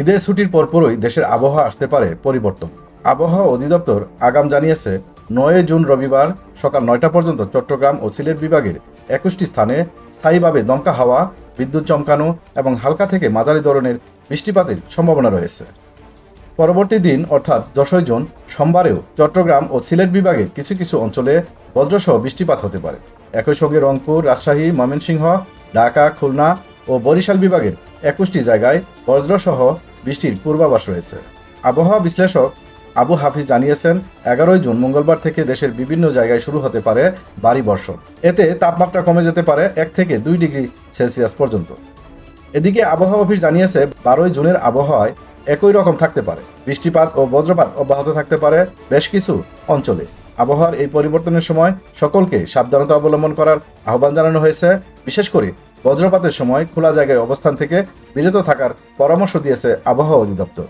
ঈদের ছুটির পরপরই দেশের আবহাওয়া আসতে পারে পরিবর্তন। আবহাওয়া অধিদপ্তর আগাম জানিয়েছে, নয় জুন রবিবার সকাল নয়টা পর্যন্ত চট্টগ্রাম ও সিলেট বিভাগের একুশটি স্থানে স্থায়ীভাবে দমকা হাওয়া, বিদ্যুৎ চমকানো এবং হালকা থেকে মাঝারি ধরনের বৃষ্টিপাতের সম্ভাবনা রয়েছে। পরবর্তী দিন, অর্থাৎ দশই জুন, সোমবারেও চট্টগ্রাম ও সিলেট বিভাগের কিছু কিছু অঞ্চলে বজ্রসহ বৃষ্টিপাত হতে পারে। একই সঙ্গে রংপুর, রাজশাহী, ময়মনসিংহ, ঢাকা, খুলনা ও বরিশাল বিভাগের একুশটি জায়গায় বজ্রসহ বৃষ্টির পূর্বাভাস রয়েছে। আবহাওয়া বিশ্লেষক আবু হাফিজ জানিয়েছেন, এগারোই জুন মঙ্গলবার থেকে দেশের বিভিন্ন জায়গায় শুরু হতে পারে ভারী বর্ষণ। এতে তাপমাত্রা কমে যেতে পারে এক থেকে দুই ডিগ্রি সেলসিয়াস পর্যন্ত। এদিকে আবহাওয়া অফিস জানিয়েছে, বারোই জুনের আবহাওয়ায় একই রকম থাকতে পারে। বৃষ্টিপাত ও বজ্রপাত অব্যাহত থাকতে পারে বেশ কিছু অঞ্চলে। আবহাওয়ার এই পরিবর্তনের সময় সকলকে সাবধানতা অবলম্বন করার আহ্বান জানানো হয়েছে। বিশেষ করে বজ্রপাতের সময় খোলা জায়গায় অবস্থান থেকে বিরত থাকার পরামর্শ দিয়েছে আবহাওয়া অধিদপ্তর।